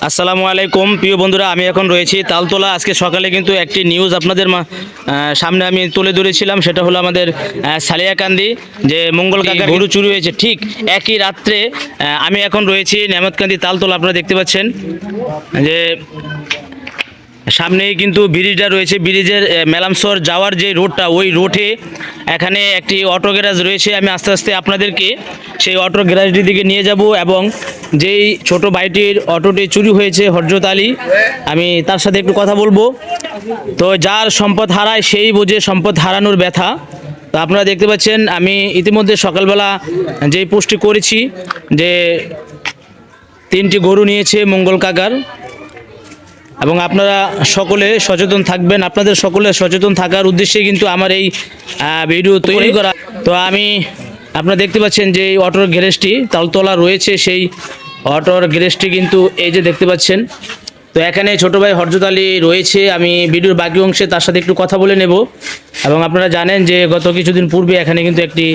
আসসালামু আলাইকুম। প্রিয় বন্ধুরা আমি এখন রয়েছি তালতলা। আজকে সকালে কিন্তু একটি নিউজ আপনাদের মা- সামনে আমি তুলে ধরেছিলাম। সেটা হলো আমাদের সালিয়া সালিয়াকান্দি যে মঙ্গল কাকার গরু চুরি হয়েছে। ঠিক একই রাত্রে আমি এখন রয়েছি নেমতকান্দি তালতলা। আপনারা দেখতে পাচ্ছেন যে সামনেই কিন্তু ব্রিজটা রয়েছে। ব্রিজের মেলামসর যাওয়ার যে রোডটা ওই রোডে এখানে একটি অটো গ্যারাজ রয়েছে। আমি আস্তে আস্তে আপনাদেরকে সেই অটো গ্যারাজটির দিকে নিয়ে যাব এবং যেই ছোট ভাইটির অটোটি চুরি হয়েছে হজরত আলী, আমি তার সাথে একটু কথা বলব। তো যার সম্পদ হারায় সেই বোঝে সম্পদ হারানোর ব্যথা। তো আপনারা দেখতে পাচ্ছেন, আমি ইতিমধ্যে সকালবেলা যেই পোস্টটি করেছি যে তিনটি গরু নিয়েছে মঙ্গল কাকার। এবং আপনারা সকলে সচেতন থাকবেন। আপনাদের সকলে সচেতন থাকার উদ্দেশ্যে কিন্তু আমার এই ভিডিও তৈরি করা। তো আমি, আপনারা দেখতে পাচ্ছেন যে এই অটোর গ্যারেজটি, তালতলা রয়েছে সেই অটোর গ্যারেজটি কিন্তু এই যে দেখতে পাচ্ছেন। তো এখানে ছোট ভাই হরজত আলী রয়েছে, আমি ভিডিওর বাকি অংশে তার সাথে একটু কথা বলে নেব। এবং আপনারা জানেন যে গত কিছুদিন পূর্বে এখানে কিন্তু একটি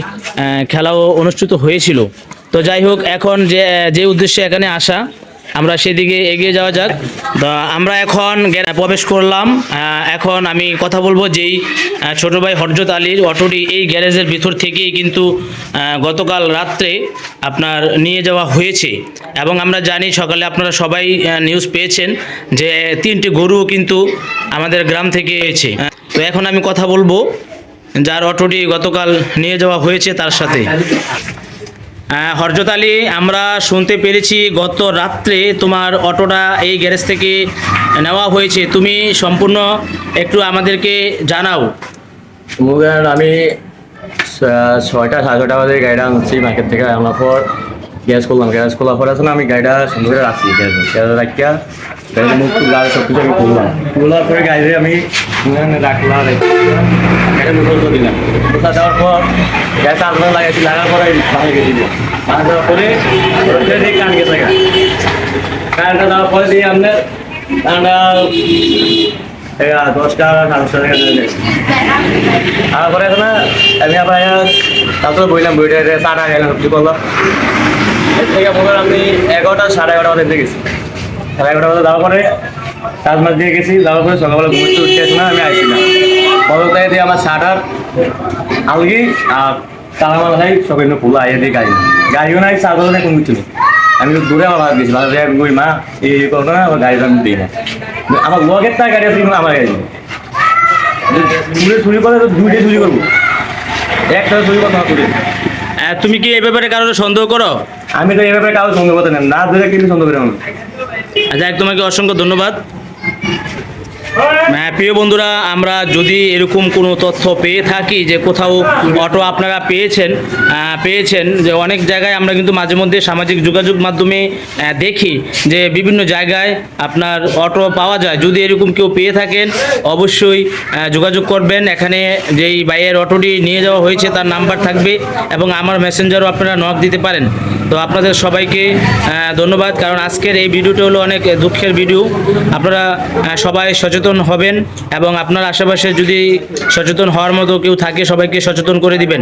খেলাও অনুষ্ঠিত হয়েছিল। তো যাই হোক, এখন যে যে উদ্দেশ্যে এখানে আসা আমরা সেদিকে এগিয়ে যাওয়া যাক। তো আমরা এখন প্রবেশ করলাম। এখন আমি কথা বলব যেই ছোট ভাই হরজত আলীর অটোটি এই গ্যারেজের ভিতর থেকেই কিন্তু গতকাল রাত্রে আপনার নিয়ে যাওয়া হয়েছে। এবং আমরা জানি সকালে আপনারা সবাই নিউজ পেয়েছেন যে তিনটি গরুও কিন্তু আমাদের গ্রাম থেকে এসেছে। তো এখন আমি কথা বলব যার অটোটি গতকাল নিয়ে যাওয়া হয়েছে তার সাথে। হরজত আলী, আমরা শুনতে পেরেছি গত রাত্রে তোমার অটোটা এই গ্যারেজ থেকে নেওয়া হয়েছে। তুমি সম্পূর্ণ একটু আমাদেরকে জানাও। আমি ছয়টা, সাড়ে ছয়টা বাজে গাড়িটা আনছি মার্কেট থেকে, আনার পর গ্যাস করলাম গ্যাস খোলার পরে না, আমি গাড়িটা সুন্দর করে রাখছি। গ্যাস গ্যাস রাখিয়া গাড়িতে মুখ গাড়ি সব কিছু আমি খুললাম। খোলার পরে গাড়িতে আমি রাখলাম গাড়ি করে দিলাম দেওয়ার পর গ্যাস আলাদা লাগাইছি, লাগার পরে ভাঙে গেছি ভাঙে দেওয়ার পরে কান গেছে কানটা দেওয়ার পরে দিয়ে আপনার আমি বললাম বইটা চাটা গেলাম করলাম আমি এগারোটা, সাড়ে এগারোটা গেছি। সাড়ে এগারোটা বাজে যাওয়ার পরে কাজ মাছ দিয়ে গেছি যাওয়ার পরে সকালবেলা ঘুরতে উঠতে আসি না আমি আইছিলাম পরবর্তীতে দিয়ে আমার শাটার আলগি আর তারা মাল খাই সব এমনি ফুল আইয়ে দিয়ে গাড়ি গাড়িও নাই চার্জারও নাই কোনো কিছু নেই। আমি তো দূরে আমার ভাত গেছি ভাত আমি কই মা এই করব না আমার গাড়ি আমি দিই না। আমার লগের তার গাড়ি আছে কিন্তু আমার গাড়ি। দূরে চুরি করে তো দুইটাই চুরি করব। একটা চুরি করতে হবে তুমি কি এই ব্যাপারে কারোর সন্দেহ করো? আমি তো এই ব্যাপারে কারও সন্দেহ করতে নেন না ধরে কিন্তু সন্দেহ করে আমি। আচ্ছা তোমাকে অসংখ্য ধন্যবাদ। হ্যাঁ প্রিয় বন্ধুরা, আমরা যদি এরকম কোনো তথ্য পেয়ে থাকি যে কোথাও অটো আপনারা পেয়েছেন পেয়েছেন, যে অনেক জায়গায় আমরা কিন্তু মাঝে মধ্যে সামাজিক যোগাযোগ মাধ্যমে দেখি যে বিভিন্ন জায়গায় আপনার অটো পাওয়া যায়। যদি এরকম কেউ পেয়ে থাকেন, অবশ্যই যোগাযোগ করবেন। এখানে যেই বাইয়ের অটোটি নিয়ে যাওয়া হয়েছে, তার নাম্বার থাকবে এবং আমার মেসেঞ্জারও আপনারা নক দিতে পারেন। তো আপনাদের সবাইকে ধন্যবাদ। কারণ আজকের এই ভিডিওটা হলো অনেক দুঃখের ভিডিও। আপনারা সবাই সচেতন হবেন এবং আপনার আশেপাশে যদি সচেতন হওয়ার মতো কেউ থাকে, সবাইকে সচেতন করে দিবেন।